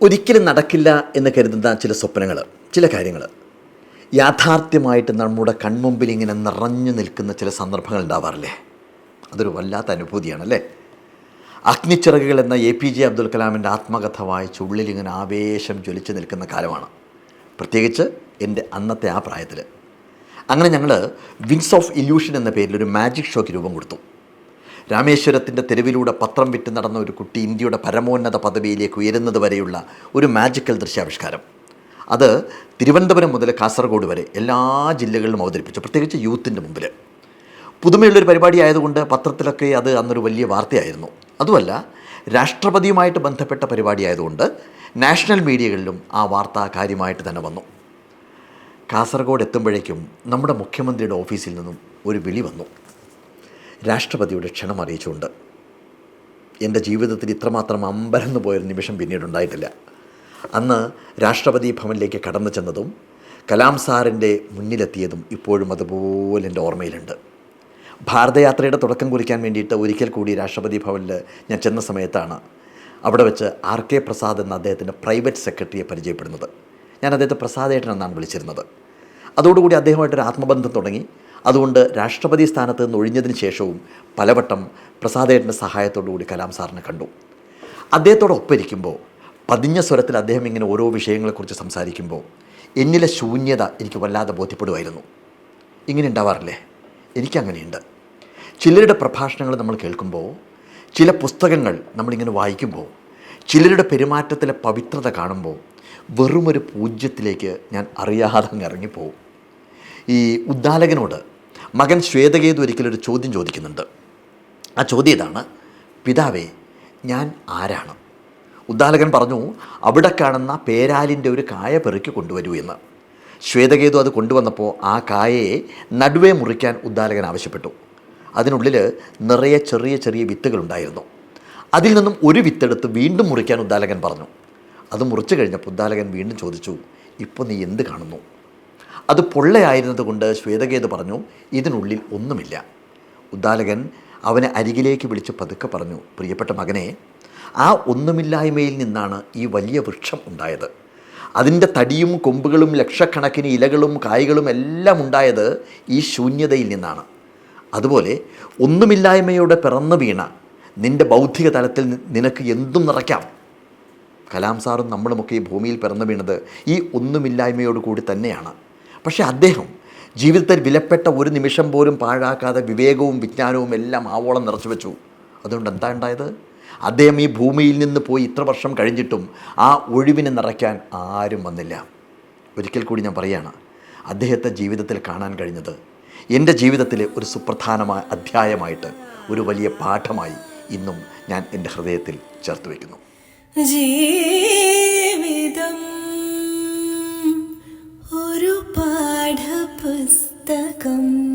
ഒരിക്കലും നടക്കില്ല എന്ന് കരുതുന്ന ചില സ്വപ്നങ്ങൾ ചില കാര്യങ്ങൾ യാഥാർത്ഥ്യമായിട്ട് നമ്മുടെ കൺമുമ്പിൽ ഇങ്ങനെ നിറഞ്ഞു നിൽക്കുന്ന ചില സന്ദർഭങ്ങൾ ഉണ്ടാവാറില്ലേ? അതൊരു വല്ലാത്ത അനുഭൂതിയാണല്ലേ? അഗ്നിച്ചിറകുകൾ എന്ന എ പി ജെ അബ്ദുൽ കലാമിന്റെ ആത്മകഥ വായിച്ച് ഉള്ളിൽ ഇങ്ങനെ ആവേശം ജ്വലിച്ചു നിൽക്കുന്ന കാലമാണ്. പ്രത്യേകിച്ച് എന്റെ അന്നത്തെ ആ പ്രായത്തിൽ അങ്ങനെ ഞങ്ങൾ വിങ്സ് ഓഫ് ഇല്യൂഷൻ എന്ന പേരിൽ ഒരു മാജിക് ഷോയ്ക്ക് രൂപം കൊടുത്തു. രാമേശ്വരത്തിന്റെ തെരുവിലൂടെ പത്രം വിറ്റ് നടന്ന ഒരു കുട്ടി ഇന്ത്യയുടെ പരമോന്നത പദവിയിലേക്ക് ഉയരുന്നത് വരെയുള്ള ഒരു മാജിക്കൽ ദൃശ്യാവിഷ്കാരം. അത് തിരുവനന്തപുരം മുതൽ കാസർഗോഡ് വരെ എല്ലാ ജില്ലകളിലും അവതരിപ്പിച്ചു. പ്രത്യേകിച്ച് യൂത്തിന്റെ മുമ്പിൽ. പുതുമയുള്ളൊരു പരിപാടി ആയതുകൊണ്ട് പത്രത്തിലൊക്കെ അത് അന്നൊരു വലിയ വാർത്തയായിരുന്നു. അതുമല്ല രാഷ്ട്രപതിയുമായിട്ട് ബന്ധപ്പെട്ട പരിപാടി ആയതുകൊണ്ട് നാഷണൽ മീഡിയകളിലും ആ വാർത്ത കാര്യമായിട്ട് തന്നെ വന്നു. കാസർഗോഡ് എത്തുമ്പോഴേക്കും നമ്മുടെ മുഖ്യമന്ത്രിയുടെ ഓഫീസിൽ നിന്നും ഒരു വിളി വന്നു. രാഷ്ട്രപതിയുടെ ക്ഷണം അറിയിച്ചുകൊണ്ട്. എന്റെ ജീവിതത്തിൽ ഇത്രമാത്രം അമ്പരന്ന് പോയൊരു നിമിഷം പിന്നീടുണ്ടായിട്ടില്ല. അന്ന് രാഷ്ട്രപതി ഭവനിലേക്ക് കടന്നു ചെന്നതും കലാം സാറിന്റെ മുന്നിലെത്തിയതും ഇപ്പോഴും അതുപോലെ എന്റെ ഓർമ്മയിലുണ്ട്. ഭാരതയാത്രയുടെ തുടക്കം കുറിക്കാൻ വേണ്ടിയിട്ട് ഒരിക്കൽ കൂടി രാഷ്ട്രപതി ഭവനിൽ ഞാൻ ചെന്ന സമയത്താണ് അവിടെ വെച്ച് ആർ കെ പ്രസാദ് എന്ന അദ്ദേഹത്തിന്റെ പ്രൈവറ്റ് സെക്രട്ടറിയെ പരിചയപ്പെടുന്നത്. ഞാൻ അദ്ദേഹത്തെ പ്രസാദേട്ടൻ എന്നാണ് വിളിച്ചിരുന്നത്. അതോടുകൂടി അദ്ദേഹമായിട്ടൊരു ആത്മബന്ധം തുടങ്ങി. അതുകൊണ്ട് രാഷ്ട്രപതി സ്ഥാനത്ത് നിന്ന് ഒഴിഞ്ഞതിന് ശേഷവും പലവട്ടം പ്രസാദേട്ടന്റെ സഹായത്തോടുകൂടി കലാം സാറിനെ കണ്ടു. അദ്ദേഹത്തോടൊപ്പം ഇരിക്കുമ്പോൾ പതിഞ്ഞ സ്വരത്തിൽ അദ്ദേഹം ഇങ്ങനെ ഓരോ വിഷയങ്ങളെക്കുറിച്ച് സംസാരിക്കുമ്പോൾ എന്നിലെ ശൂന്യത എനിക്ക് വല്ലാതെ ബോധ്യപ്പെടുമായിരുന്നു. ഇങ്ങനെ ഉണ്ടാവാറില്ലേ? എനിക്കങ്ങനെയുണ്ട്. ചിലരുടെ പ്രഭാഷണങ്ങൾ നമ്മൾ കേൾക്കുമ്പോൾ ചില പുസ്തകങ്ങൾ നമ്മളിങ്ങനെ വായിക്കുമ്പോൾ ചിലരുടെ പെരുമാറ്റത്തിലെ പവിത്രത കാണുമ്പോൾ വെറുമൊരു പൂജ്യത്തിലേക്ക് ഞാൻ അറിയാതെ അങ്ങ് ഇറങ്ങിപ്പോവും. ഈ ഉദ്ദാലകനോട് മകൻ ശ്വേതകേതു ഒരിക്കലൊരു ചോദ്യം ചോദിക്കുന്നുണ്ട്. ആ ചോദ്യം ഇതാണ് പിതാവേ ഞാൻ ആരാണ്? ഉദ്ദാലകൻ പറഞ്ഞു അവിടെ കാണുന്ന പേരാലിന്റെ ഒരു കായ പെറുക്കി കൊണ്ടുവരൂ എന്ന്. ശ്വേതകേതു അത് കൊണ്ടുവന്നപ്പോൾ ആ കായയെ നടുവേ മുറിക്കാൻ ഉദ്ദാലകൻ ആവശ്യപ്പെട്ടു. അതിനുള്ളിൽ നിറയെ ചെറിയ ചെറിയ വിത്തുകളുണ്ടായിരുന്നു. അതിൽ നിന്നും ഒരു വിത്തെടുത്ത് വീണ്ടും മുറിക്കാൻ ഉദ്ദാലകൻ പറഞ്ഞു. അത് മുറിച്ചു കഴിഞ്ഞപ്പോൾ ഉദ്ദാലകൻ വീണ്ടും ചോദിച്ചു ഇപ്പോൾ നീ എന്ത് കാണുന്നു? അത് പൊള്ളയായിരുന്നതുകൊണ്ട് ശ്വേതകേത് പറഞ്ഞു ഇതിനുള്ളിൽ ഒന്നുമില്ല. ഉദ്ദാലകൻ അവനെ അരികിലേക്ക് വിളിച്ച് പതുക്കെ പറഞ്ഞു പ്രിയപ്പെട്ട മകനെ ആ ഒന്നുമില്ലായ്മയിൽ നിന്നാണ് ഈ വലിയ വൃക്ഷം ഉണ്ടായത്. അതിന്റെ തടിയും കൊമ്പുകളും ലക്ഷക്കണക്കിന് ഇലകളും കായ്കളും എല്ലാം ഉണ്ടായത് ഈ ശൂന്യതയിൽ നിന്നാണ്. അതുപോലെ ഒന്നുമില്ലായ്മയോടെ പിറന്നു വീണ നിന്റെ ബൗദ്ധിക തലത്തിൽ നിനക്ക് എന്തും നിറയ്ക്കാം. കലാം സാറും നമ്മളുമൊക്കെ ഈ ഭൂമിയിൽ പിറന്നു വീണത് ഈ ഒന്നുമില്ലായ്മയോട് കൂടി തന്നെയാണ്. പക്ഷേ അദ്ദേഹം ജീവിതത്തിൽ വിലപ്പെട്ട ഒരു നിമിഷം പോലും പാഴാക്കാതെ വിവേകവും വിജ്ഞാനവും എല്ലാം ആവോളം നിറച്ചു വെച്ചു. അതുകൊണ്ട് എന്താ ഉണ്ടായത്? അദ്ദേഹം ഈ ഭൂമിയിൽ നിന്ന് പോയി ഇത്ര വർഷം കഴിഞ്ഞിട്ടും ആ ഒഴിവിനെ നിറയ്ക്കാൻ ആരും വന്നില്ല. ഒരിക്കൽ കൂടി ഞാൻ പറയുകയാണ് അദ്ദേഹത്തെ ജീവിതത്തിൽ കാണാൻ കഴിഞ്ഞത് എന്റെ ജീവിതത്തിലെ ഒരു സുപ്രധാനമായ അധ്യായമായിട്ട് ഒരു വലിയ പാഠമായി ഇന്നും ഞാൻ എന്റെ ഹൃദയത്തിൽ ചേർത്ത് വയ്ക്കുന്നു ജീവിതം ഒരു പാഠപുസ്തകം